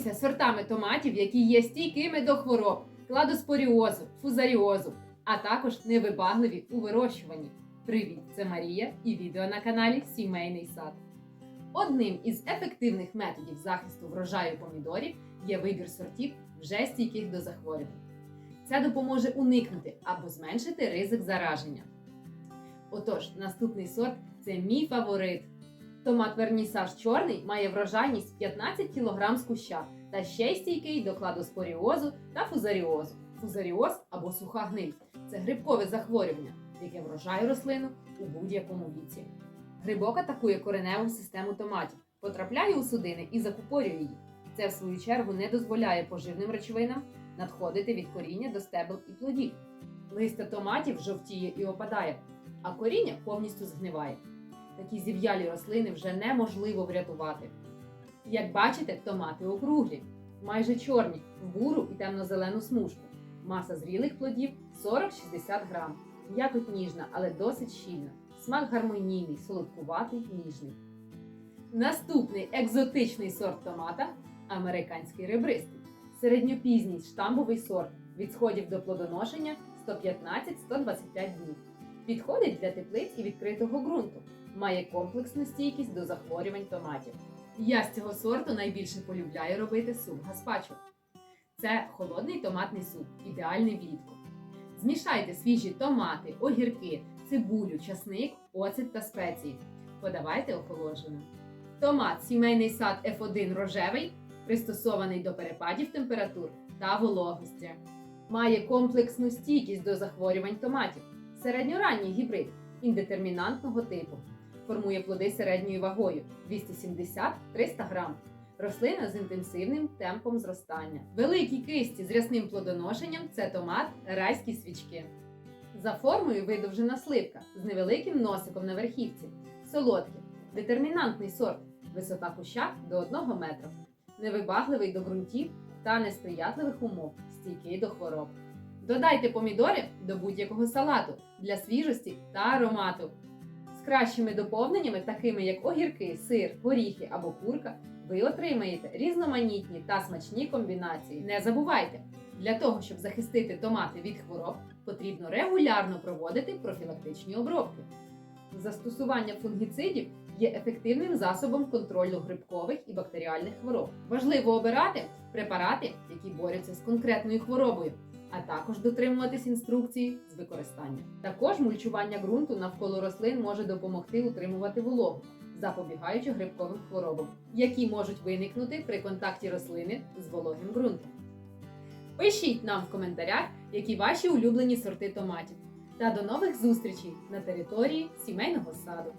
Милуйся сортами томатів, які є стійкими до хвороб, кладоспоріозу, фузаріозу, а також невибагливі у вирощуванні. Привіт, це Марія і відео на каналі Сімейний сад. Одним із ефективних методів захисту врожаю помідорів є вибір сортів вже стійких до захворювань. Це допоможе уникнути або зменшити ризик зараження. Отож, наступний сорт це мій фаворит. Томат вернісаж чорний має врожайність 15 кг з куща та ще й стійкий до кладоспоріозу та фузаріозу. Фузаріоз або суха гниль це грибкове захворювання, яке вражає рослину у будь-якому віці. Грибок атакує кореневу систему томатів, потрапляє у судини і закупорює їх. Це, в свою чергу, не дозволяє поживним речовинам надходити від коріння до стебел і плодів. Листя томатів жовтіє і опадає, а коріння повністю згниває. Такі зів'ялі рослини вже неможливо врятувати. Як бачите, томати округлі, майже чорні, в буру і темно-зелену смужку. Маса зрілих плодів 40-60 грам. М'якоть ніжна, але досить щільна. Смак гармонійний, солодкуватий, ніжний. Наступний екзотичний сорт томата американський ребристий. Середньопізній штамбовий сорт від сходів до плодоношення 115-125 днів. Підходить для теплиць і відкритого ґрунту. Має комплексну стійкість до захворювань томатів. Я з цього сорту найбільше полюбляю робити суп гаспачо. Це холодний томатний суп, ідеальний влітку. Змішайте свіжі томати, огірки, цибулю, часник, оцет та спеції. Подавайте охолодженим. Томат сімейний сад F1 рожевий, пристосований до перепадів температур та вологості. Має комплексну стійкість до захворювань томатів. Середньоранній гібрид індетермінантного типу. Формує плоди середньою вагою 270-300 грам. Рослина з інтенсивним темпом зростання. Великі кисті з рясним плодоношенням це томат райські свічки. За формою видовжена сливка з невеликим носиком на верхівці. Солодкий, детермінантний сорт, висота куща до 1 метра. Невибагливий до ґрунтів та несприятливих умов, стійкий до хвороб. Додайте помідори до будь-якого салату для свіжості та аромату. З кращими доповненнями, такими як огірки, сир, горіхи або курка, ви отримаєте різноманітні та смачні комбінації. Не забувайте, для того, щоб захистити томати від хвороб, потрібно регулярно проводити профілактичні обробки. Застосування фунгіцидів є ефективним засобом контролю грибкових і бактеріальних хвороб. Важливо обирати препарати, які борються з конкретною хворобою, а також дотримуватись інструкції з використання. Також мульчування ґрунту навколо рослин може допомогти утримувати вологу, запобігаючи грибковим хворобам, які можуть виникнути при контакті рослини з вологим ґрунтом. Пишіть нам в коментарях, які ваші улюблені сорти томатів. Та до нових зустрічей на території сімейного саду.